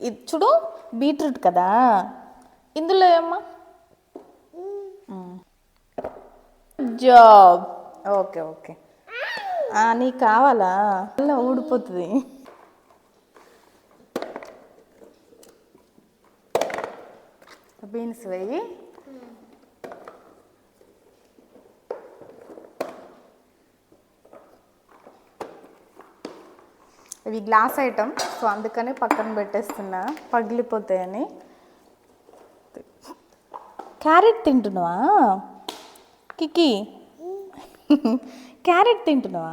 ఇది చూడు బీట్రూట్ కదా? ఇందులో ఏమ్మా? జాబ్. Okay okay. ఆ, నీకు కావాలా? అలా ఊడిపోతుంది. బీన్స్ వేయి. ఇవి గ్లాస్ ఐటమ్ సో అందుకని పక్కన పెట్టేస్తున్నా. పగిలిపోతాయని. క్యారెట్ తింటున్నావా? కికి. క్యారెట్ తింటున్నావా?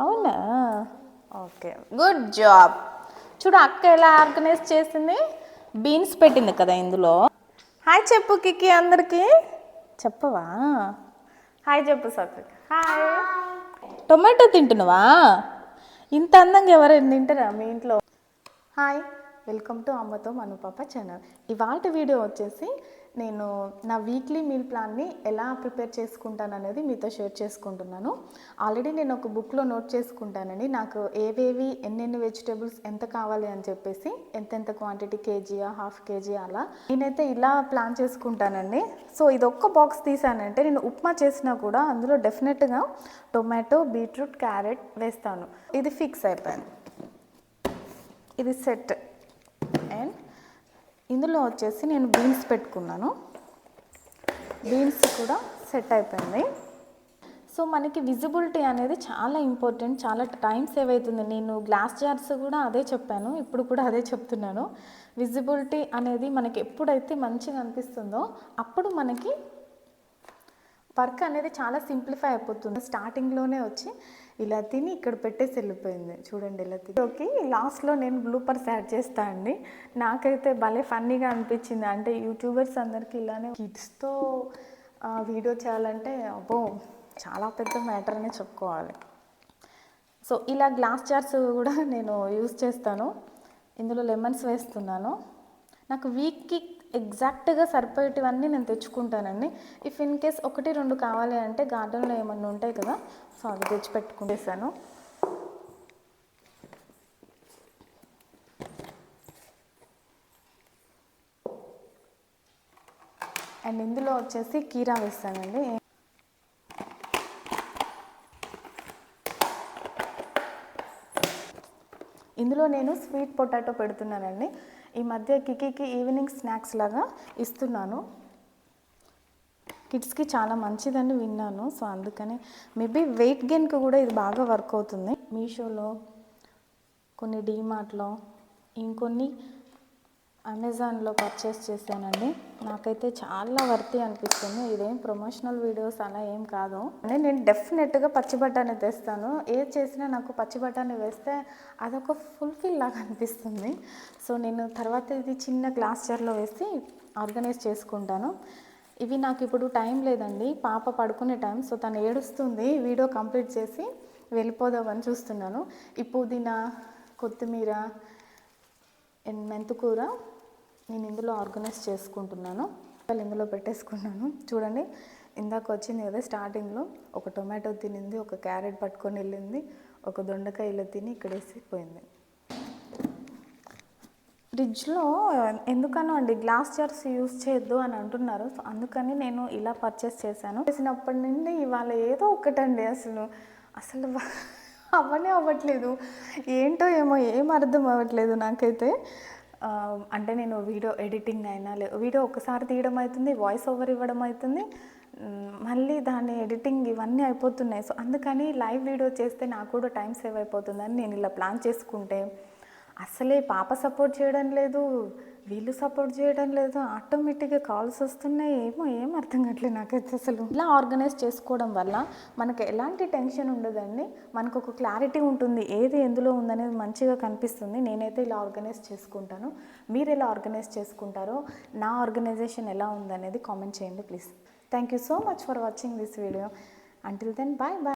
అవునా? ఓకే. గుడ్ జాబ్ చూడు అక్క ఎలా ఆర్గనైజ్ చేసింది? బీన్స్ పెట్టింది కదా ఇందులో. హాయ్ చెప్పు కికి అందరికి. చెప్పవా? హాయ్ చెప్పు సత్విక్ హాయ్ టొమాటో తింటున్నావా? ఇంత అందంగా ఎవరైనా తింటారా మీ ఇంట్లో? హాయ్. వెల్కమ్ టు అమ్మతో మను పాప ఛానల్ ఇవాళ వీడియో వచ్చేసి నేను నా వీక్లీ మీల్ ప్లాన్ని ఎలా ప్రిపేర్ చేసుకుంటాను అనేది మీతో షేర్ చేసుకుంటున్నాను. ఆల్రెడీ నేను ఒక బుక్లో నోట్ చేసుకుంటానండి. నాకు ఏవేవి ఎన్నెన్ని వెజిటేబుల్స్ ఎంత కావాలి అని చెప్పేసి ఎంతెంత క్వాంటిటీ కేజీయా హాఫ్ కేజీ అలా నేనైతే ఇలా ప్లాన్ చేసుకుంటానండి. సో ఇది ఒక్క బాక్స్ తీసానంటే నేను ఉప్మా చేసినా కూడా అందులో డెఫినెట్గా టొమాటో బీట్రూట్ క్యారెట్ వేస్తాను. ఇది ఫిక్స్ అయిపోయింది. ఇది సెట్ ఇందులో వచ్చేసి నేను బీన్స్ పెట్టుకున్నాను. బీన్స్ కూడా సెట్ అయిపోయింది. సో మనకి విజిబిలిటీ అనేది చాలా ఇంపార్టెంట్ చాలా టైం సేవ్ అవుతుంది. నేను గ్లాస్ జార్స్ కూడా అదే చెప్పాను ఇప్పుడు కూడా అదే చెప్తున్నాను. విజిబిలిటీ అనేది మనకి ఎప్పుడైతే మంచిగా అనిపిస్తుందో అప్పుడు మనకి వర్క్ అనేది చాలా సింప్లిఫై అయిపోతుంది. స్టార్టింగ్లోనే వచ్చి ఇలా తిని ఇక్కడ పెట్టేసి వెళ్ళిపోయింది. చూడండి ఇలా తిని. ఓకే లాస్ట్లో నేను బ్లూపర్స్ యాడ్ చేస్తా అండి. నాకైతే భలే ఫన్నీగా అనిపించింది. అంటే యూట్యూబర్స్ అందరికీ ఇలానే కిడ్స్తో వీడియో చేయాలంటే అబ్బో చాలా పెద్ద మ్యాటర్ అనే చెప్పుకోవాలి. సో ఇలా గ్లాస్ జార్స్ కూడా నేను యూజ్ చేస్తాను. ఇందులో లెమన్స్ వేస్తున్నాను. నాకు వీక్కి ఎగ్జాక్ట్గా సరిపోయేటివన్నీ నేను తెచ్చుకుంటానండి. ఇఫ్ ఇన్ కేస్ ఒకటి రెండు కావాలి అంటే గార్డెన్లో ఏమన్నా ఉంటాయి కదా సో అవి తెచ్చి పెట్టుకునేసాను అండ్ ఇందులో వచ్చేసి కీరా వేస్తానండి. ఇందులో నేను స్వీట్ పొటాటో పెడుతున్నానండి. ఈ మధ్య కికీకి ఈవినింగ్ స్నాక్స్ లాగా ఇస్తున్నాను. కిడ్స్కి చాలా మంచిదని విన్నాను. సో అందుకని మేబీ వెయిట్ గెయిన్కి కూడా ఇది బాగా వర్క్ అవుతుంది. మీషోలో కొన్ని డీమార్ట్లో ఇంకొన్ని అమెజాన్లో పర్చేస్ చేశానండి. నాకైతే చాలా వర్తి అనిపిస్తుంది. ఇదేం ప్రమోషనల్ వీడియోస్ అలా ఏం కాదు. అంటే నేను డెఫినెట్గా పచ్చి బఠానీ తెస్తాను. ఏది చేసినా నాకు పచ్చి బఠానీ వేస్తే అదొక ఫుల్ఫిల్ లాగా అనిపిస్తుంది. సో నేను తర్వాత ఇది చిన్న గ్లాస్ జార్లో వేసి ఆర్గనైజ్ చేసుకుంటాను. ఇవి నాకు ఇప్పుడు టైం లేదండి. పాప పడుకునే టైం. సో తను ఏడుస్తుంది. వీడియో కంప్లీట్ చేసి వెళ్ళిపోదామని చూస్తున్నాను. ఈ పుదీనా కొత్తిమీర మెంతుకూర నేను ఇందులో ఆర్గనైజ్ చేసుకుంటున్నాను. వాళ్ళు ఇందులో పెట్టేసుకున్నాను. చూడండి ఇందాక వచ్చింది కదా స్టార్టింగ్లో. ఒక టొమాటో తినింది ఒక క్యారెట్ పట్టుకొని వెళ్ళింది ఒక దొండకాయ ఇలా తిని ఇక్కడ వేసిపోయింది. ఫ్రిడ్జ్లో ఎందుకనో అండి గ్లాస్ జార్స్ యూస్ చేయొద్దు అని అంటున్నారు. సో అందుకని నేను ఇలా పర్చేస్ చేశాను. చేసినప్పటి నుండి ఇవాళ ఏదో ఒకటండి అసలు. అసలు అవ్వనే అవ్వట్లేదు. ఏంటో ఏమో ఏం అర్థం అవ్వట్లేదు నాకైతే. అంటే నేను వీడియో ఎడిటింగ్ అయినా లే వీడియో ఒకసారి తీయడం అవుతుంది వాయిస్ ఓవర్ ఇవ్వడం అవుతుంది మళ్ళీ దాని ఎడిటింగ్ ఇవన్నీ అయిపోతున్నాయి. సో అందుకని లైవ్ వీడియో చేస్తే నాకు కూడా టైం సేవ్ అయిపోతుందని నేను ఇలా ప్లాన్ చేసుకుంటే అసలే పాప సపోర్ట్ చేయడం లేదు వీళ్ళు సపోర్ట్ చేయడం లేదు ఆటోమేటిక్గా కాల్స్ వస్తున్నాయి. ఏమో ఏం అర్థం కావట్లేదు నాకైతే అసలు. ఇలా ఆర్గనైజ్ చేసుకోవడం వల్ల మనకు ఎలాంటి టెన్షన్ ఉండదండి. మనకు ఒక క్లారిటీ ఉంటుంది ఏది ఎందులో ఉందనేది మంచిగా కనిపిస్తుంది. నేనైతే ఇలా ఆర్గనైజ్ చేసుకుంటాను. మీరు ఎలా ఆర్గనైజ్ చేసుకుంటారో నా ఆర్గనైజేషన్ ఎలా ఉందనేది కామెంట్ చేయండి please. Thank you so much for watching this video until then bye bye